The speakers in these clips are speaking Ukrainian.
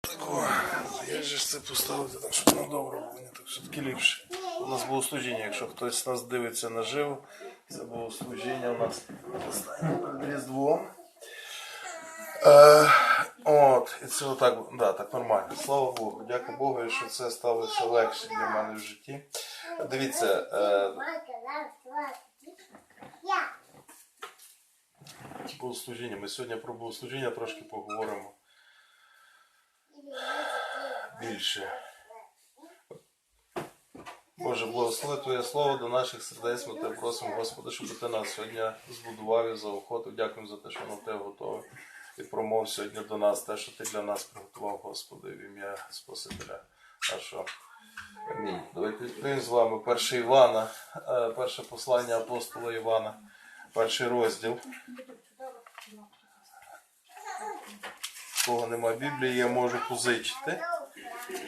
Тако, як же ж це поставити так, щоб воно добре було, ні, так все-таки ліпше. У нас було служіння, якщо хтось з нас дивиться наживо, це було служіння у нас перед Різдвом. Е, от, і це отак, да, так нормально. Слава Богу, дякую Богу, що це стало ще легше для мене в житті. Дивіться, е, богослужіння. Ми сьогодні про богослужіння трошки поговоримо більше. Боже, благослови Твоє слово до наших сердець. Ми тебе просимо, Господи, щоб ти нас сьогодні збудував і заохотив. Дякуємо за те, що воно тебе готове. І промов сьогодні до нас те, що ти для нас приготував, Господи, в ім'я Спасителя нашого. Амінь. Давайте відкриємо з вами перше Івана, е, перше послання апостола Івана, перший розділ. Кого нема Біблії, я можу позичити,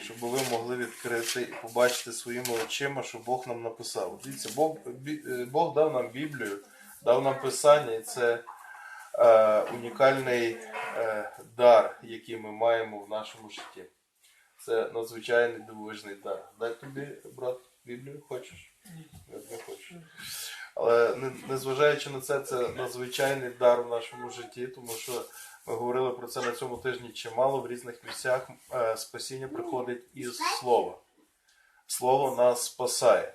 щоб ви могли відкрити і побачити своїми очима, що Бог нам написав. Дивіться, Бог, е, Бог дав нам Біблію, дав нам Писання, і це е, унікальний е, дар, який ми маємо в нашому житті. Це надзвичайний дивовижний дар. Дай тобі, брат, Біблію, хочеш? Ні. Не хочеш. Але незважаючи на це, це надзвичайний дар в нашому житті, тому що ми говорили про це на цьому тижні чимало в різних місцях. Е, Спасіння приходить із слова. Слово нас спасає.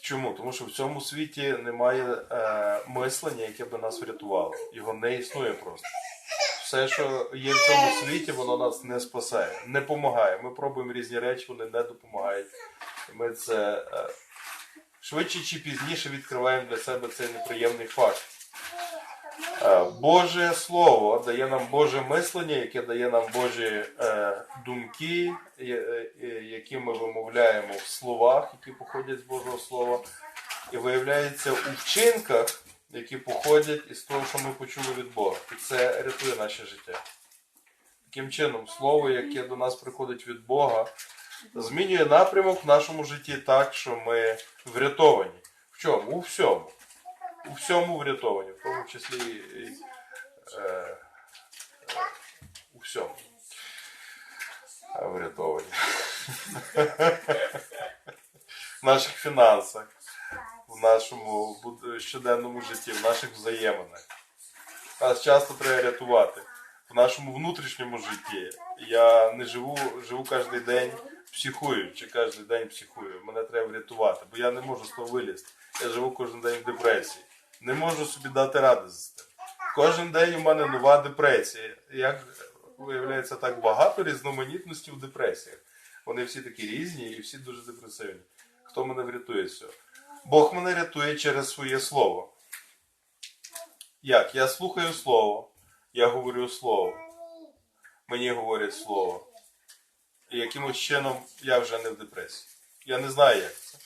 Чому? Тому що в цьому світі немає е, мислення, яке би нас врятувало. Його не існує просто. Все, що є в цьому світі, воно нас не спасає, не допомагає. Ми пробуємо різні речі, вони не допомагають. Ми це е, швидше чи пізніше відкриваємо для себе цей неприємний факт. Е, Боже Слово дає нам Боже мислення, яке дає нам Божі е, думки, е, які ми вимовляємо в словах, які походять з Божого Слова, і виявляється у вчинках, які походять із того, що ми почули від Бога. І це рятує наше життя. Таким чином, слово, яке до нас приходить від Бога, змінює напрямок в нашому житті так, що ми врятовані. В чому? У всьому. У всьому врятовані, в тому числі і, е, е, у всьому. Врятовані. В наших фінансах, в нашому щоденному житті, в наших взаєминах. Нас часто треба рятувати. В нашому внутрішньому житті. Я не живу, живу кожен день психую, чи кожен день психую. Мене треба врятувати, бо я не можу з того вилізти. Я живу кожен день в депресії. Не можу собі дати ради з цим. Кожен день у мене нова депресія. Як виявляється так багато різноманітності в депресіях. Вони всі такі різні і всі дуже депресивні. Хто мене врятує з цього? Бог мене рятує через своє слово. Як? Я слухаю слово, я говорю слово. Мені говорять слово. І якимось чином я вже не в депресії. Я не знаю, як це.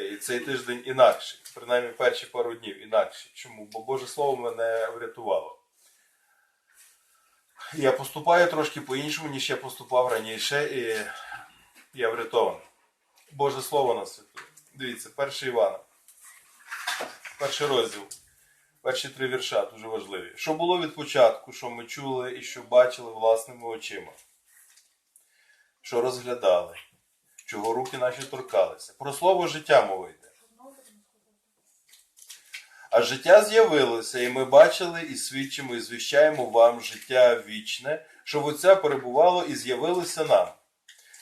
І цей тиждень інакший, принаймні перші пару днів інакші. Чому? Бо Боже Слово мене врятувало. Я поступаю трошки по-іншому, ніж я поступав раніше, і я врятований. Боже Слово нас святує. Дивіться, перший Івана, перший розділ, перші три вірша дуже важливі. Що було від початку, що ми чули і що бачили власними очима, що розглядали, чого руки наші торкалися. Про слово життя мова йде. А життя з'явилося, і ми бачили, і свідчимо, і звіщаємо вам життя вічне, що Отця перебувало і з'явилося нам.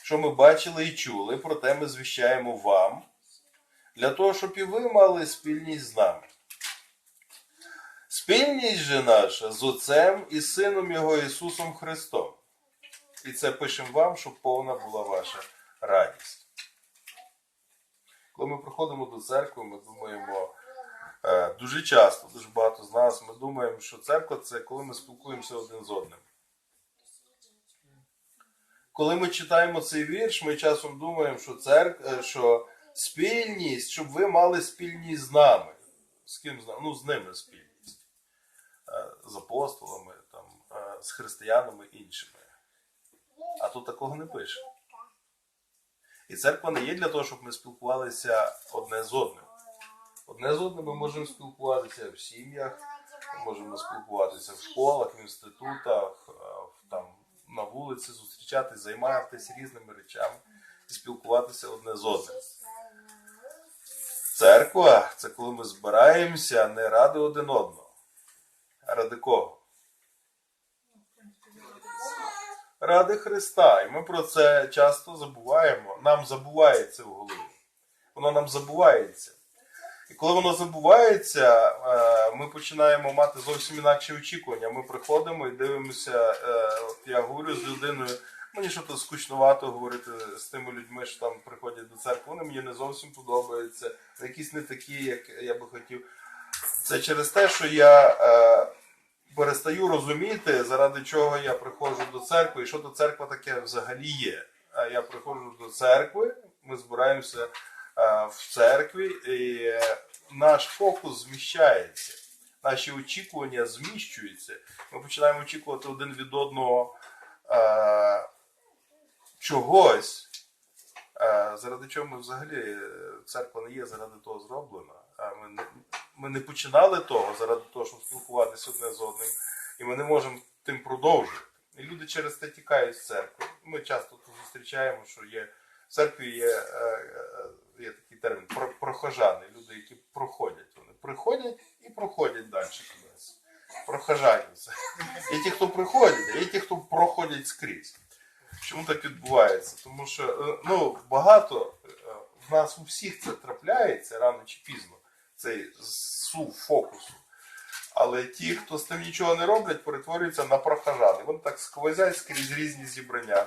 Що ми бачили і чули, проте ми звіщаємо вам, для того, щоб і ви мали спільність з нами. Спільність же наша з Отцем і Сином Його Ісусом Христом. І це пишемо вам, щоб повна була ваша радість. Коли ми приходимо до церкви, ми думаємо е, дуже часто, дуже багато з нас, ми думаємо, що церква це коли ми спілкуємося один з одним. Коли ми читаємо цей вірш, ми часом думаємо, що церк... е, що спільність, щоб ви мали спільність з нами. З ким? Ну, з ними спільність. Е, З апостолами, там, з християнами іншими. А тут такого не пише. І церква не є для того, щоб ми спілкувалися одне з одним. Одне з одним ми можемо спілкуватися в сім'ях, ми можемо спілкуватися в школах, в інститутах, е, там, вулиці, зустрічатись, займатися різними речами і спілкуватися одне з одним. Церква це коли ми збираємося не ради один одного. А ради кого? Ради Христа. І ми про це часто забуваємо. Нам забувається в голові. Воно нам забувається. І коли воно забувається, е, ми починаємо мати зовсім інакші очікування. Ми приходимо і дивимося, е, я говорю з людиною, мені що то скучновато говорити з тими людьми, що там приходять до церкви. Вони мені не зовсім подобаються, якісь не такі, як я би хотів. Це через те, що я е, перестаю розуміти, заради чого я приходжу до церкви і що то церква таке взагалі є. Я приходжу до церкви, ми збираємося в церкві, і е, наш фокус зміщається. Наші очікування зміщуються. Ми починаємо очікувати один від одного чогось, заради чого ми взагалі е, церква не є заради того зроблена. А ми ми не починали того заради того, щоб спілкуватися одне з одним, і ми не можемо тим продовжувати. І люди через те тікають з церкви. Ми часто тут зустрічаємо, що є в церкві є, е, е, є такий термін прохожани, люди, які проходять. Вони приходять і проходять далі кудись. Прохожані це. Є ті, хто приходять, а є ті, хто проходять скрізь. Чому так відбувається? Тому що е, ну, багато е, в нас у всіх це трапляється рано чи пізно, цей сув фокусу. Але ті, хто з тим нічого не роблять, перетворюються на прохожани. Вони так сквозять скрізь різні зібрання,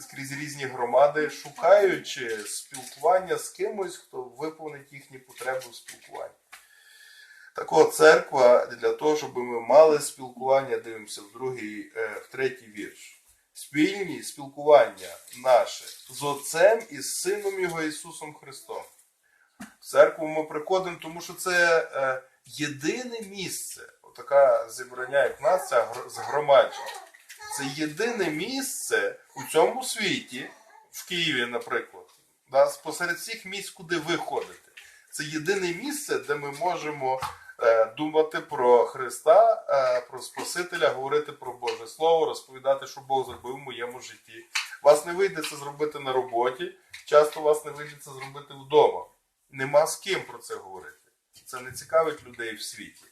скрізь різні громади, шукаючи спілкування з кимось, хто виповнить їхні потреби в спілкуванні. Так от, церква для того, щоб ми мали спілкування, дивимося в другий, е, в третій вірш. Спільні спілкування наше з Отцем і з Сином Його Ісусом Христом. Церкву ми приходимо, тому що це е, єдине місце, така зібрання, як нас, ця згромадження. Це єдине місце у цьому світі, в Києві, наприклад, да, посеред всіх місць, куди ви ходите. Це єдине місце, де ми можемо е, думати про Христа, е, про Спасителя, говорити про Боже Слово, розповідати, що Бог зробив в моєму житті. Вас не вийде це зробити на роботі, часто вас не вийде це зробити вдома. Нема з ким про це говорити. Це не цікавить людей в світі.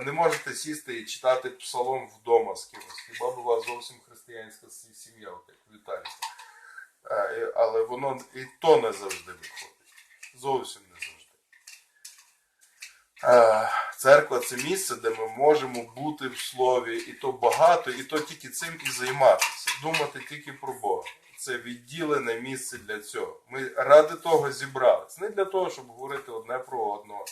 Не можете сісти і читати псалом вдома з кимось. Хіба б у вас зовсім християнська сім'я, от як в Італії. Але воно і то не завжди виходить. Зовсім не завжди. Е, Церква це місце, де ми можемо бути в слові, і то багато, і то тільки цим і займатися, думати тільки про Бога. Це відділене місце для цього. Ми ради того зібралися. Не для того, щоб говорити одне про одного,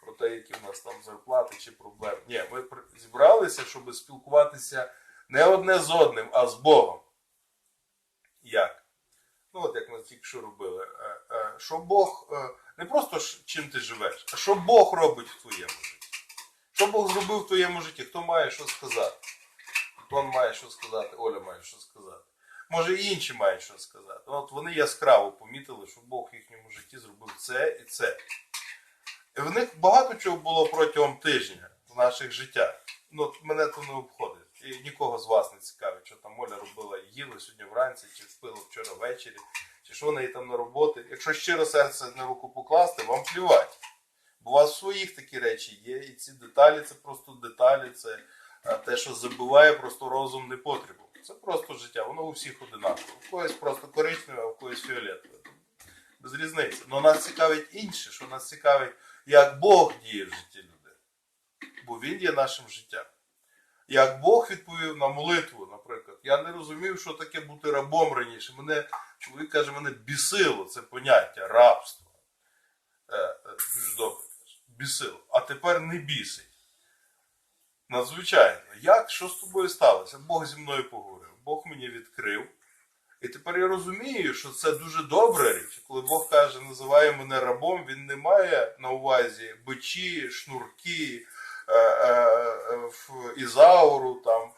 про те, які в нас там зарплати чи проблеми. Ні, ми зібралися, щоб спілкуватися не одне з одним, а з Богом. Як? Ну, от як ми тільки що робили. Е, е, Що Бог е, не просто чим ти живеш, а що Бог робить в твоєму житті. Що Бог зробив в твоєму житті? Хто має що сказати? Антон має що сказати, Оля має що сказати. Може і інші мають що сказати. От вони яскраво помітили, що Бог в їхньому житті зробив це і це. І в них багато чого було протягом тижня в наших життях. Ну, мене то не обходить. І нікого з вас не цікавить, що там Оля робила їла сьогодні вранці, чи впила вчора ввечері, чи що в неї там на роботі. Якщо щиро серце на руку покласти, вам плювати. Бо у вас своїх такі речі є, і ці деталі це просто деталі, це те, що забиває просто розум не потребу. Це просто життя, воно у всіх одинаково. У когось просто коричневе, а у когось фіолетове. Без різниці. Але нас цікавить інше, що нас цікавить, як Бог діє в житті людей. Бо Він є нашим життям. Як Бог відповів на молитву, наприклад, я не розумів, що таке бути рабом раніше. Мене чоловік каже, мене бісило це поняття рабство. Е, е, дуже добре каже. Бісило. А тепер не бісить. Надзвичайно. Як? Що з тобою сталося? Бог зі мною поговорив. Бог мені відкрив. І тепер я розумію, що це дуже добра річ. Коли Бог каже, називає мене рабом, він не має на увазі бичі, шнурки, е, е, е, Ізауру, там,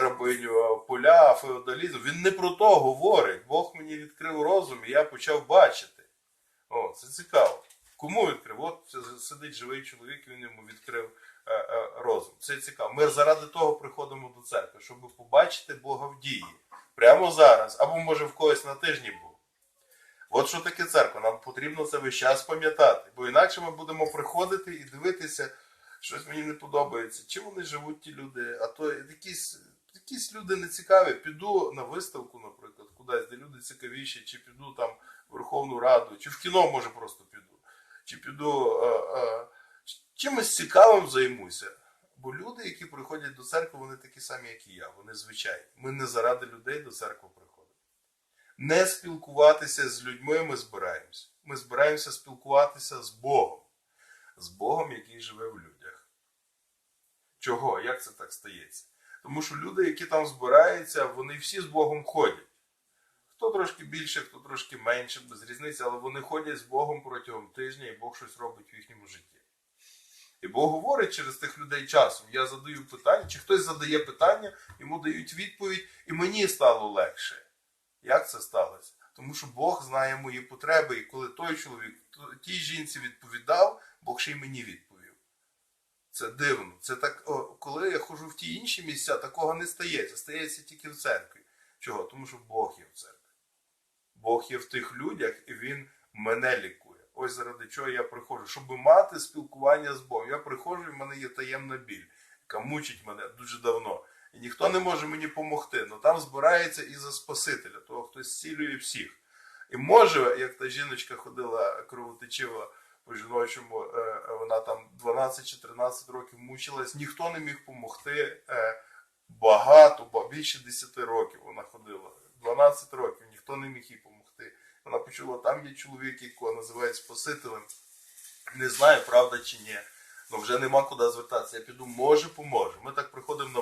рабиню поля, феодалізм. Він не про то говорить. Бог мені відкрив розум, і я почав бачити. О, це цікаво. Кому відкрив? От сидить живий чоловік, він йому відкрив розум. Це цікаво. Ми заради того приходимо до церкви, щоб побачити Бога в дії. прямо зараз, або може в когось на тижні був. От що таке церква, нам потрібно це весь час пам'ятати, бо інакше ми будемо приходити і дивитися, щось мені не подобається, чи вони живуть ті люди, а то якісь, якісь люди нецікаві. Піду на виставку, наприклад, кудись, де люди цікавіші, чи піду там в Верховну Раду, чи в кіно може просто піду, чи піду е, е, чимось цікавим займуся. Бо люди, які приходять до церкви, вони такі самі, як і я. Вони звичайні. Ми не заради людей до церкви приходимо. Не спілкуватися з людьми ми збираємося. Ми збираємося спілкуватися з Богом. З Богом, який живе в людях. Чого? Як це так стається? Тому що люди, які там збираються, вони всі з Богом ходять. Хто трошки більше, хто трошки менше, без різниці, але вони ходять з Богом протягом тижня, і Бог щось робить в їхньому житті. І Бог говорить через тих людей часом. Я задаю питання, чи хтось задає питання, йому дають відповідь, і мені стало легше. Як це сталося? Тому що Бог знає мої потреби, і коли той чоловік тій жінці відповідав, Бог ще й мені відповів. Це дивно. Це так, коли я ходжу в ті інші місця, такого не стається. Стається тільки в церкві. Чого? Тому що Бог є в церкві. Бог є в тих людях, і Він мене лікує. Ось заради чого я приходжу. Щоб мати спілкування з Богом. Я приходжу, і в мене є таємна біль, яка мучить мене дуже давно. І ніхто не може мені допомогти. Ну там збирається і за Спасителя, того хтось зцілює всіх. І може, як та жіночка ходила кровотечива по жіночому, е, вона там 12 чи 13 років мучилась, ніхто не міг допомогти. Е, багато, більше 10 років вона ходила. 12 років, ніхто не міг їй допомогти. Вона почула, там є чоловік, якого називають Спасителем. Не знаю, правда чи ні. Ну вже нема куди звертатися. Я піду, може, поможе. Ми так приходимо на